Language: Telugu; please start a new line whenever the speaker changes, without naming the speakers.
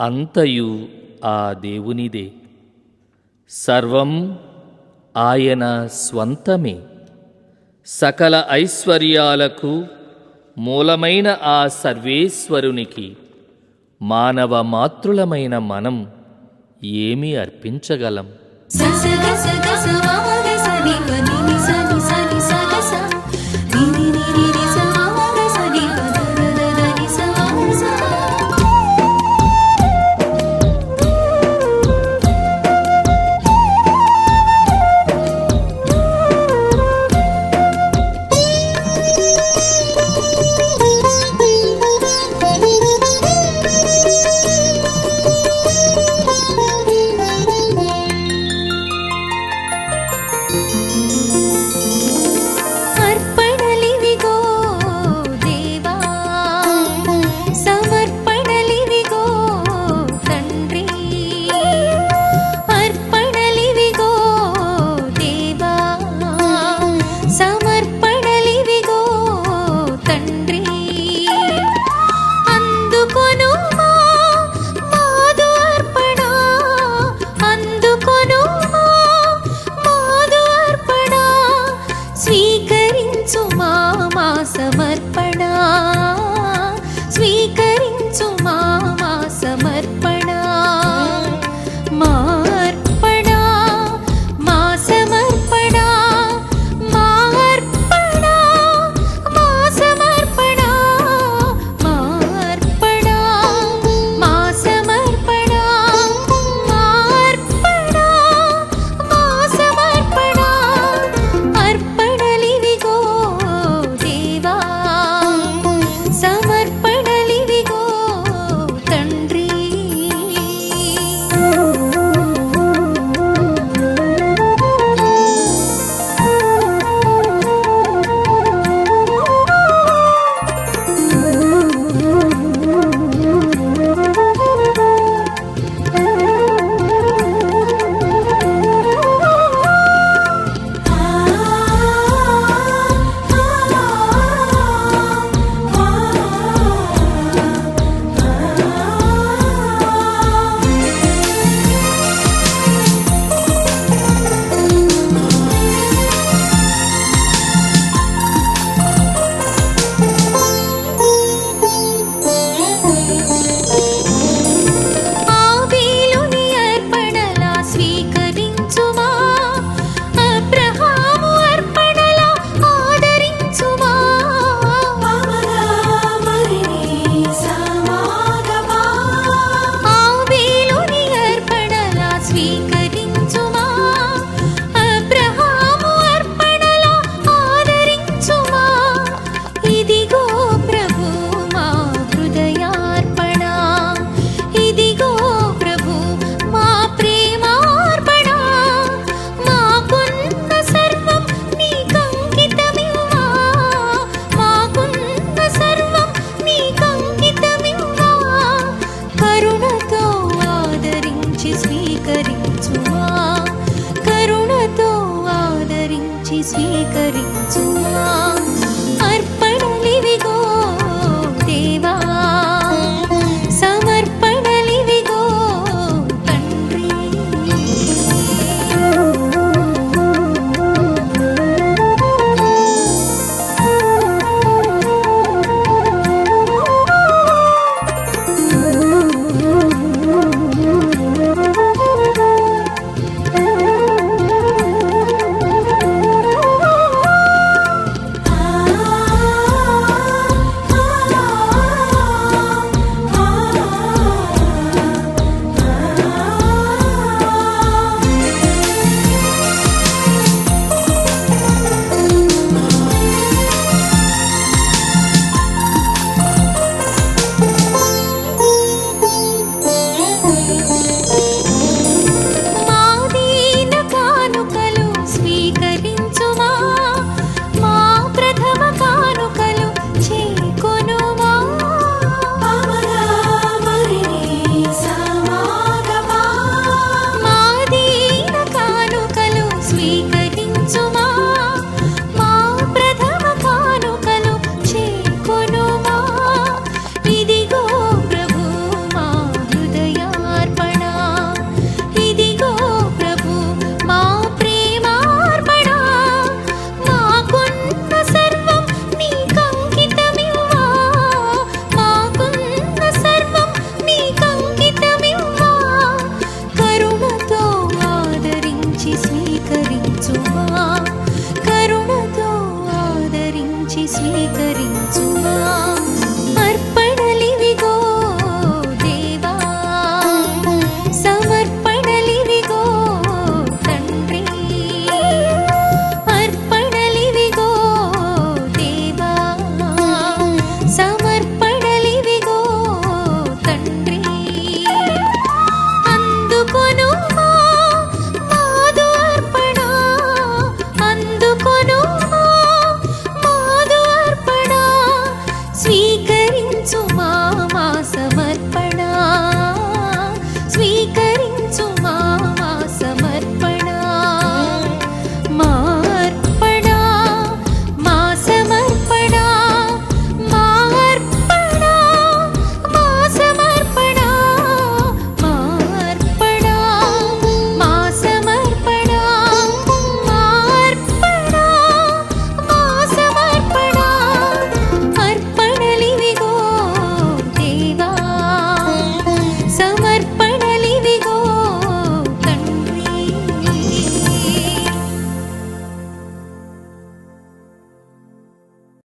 అంతయు ఆ దేవునిదే. సర్వం ఆయన స్వంతమే. సకల ఐశ్వర్యాలకు మూలమైన ఆ సర్వేశ్వరునికి మానవ మాతృలమైన మనం ఏమి అర్పించగలం.
समर्पण స్వీకరించుమా? కరుణతో ఆదరించి స్వీకరించు స్వీకరించుమా?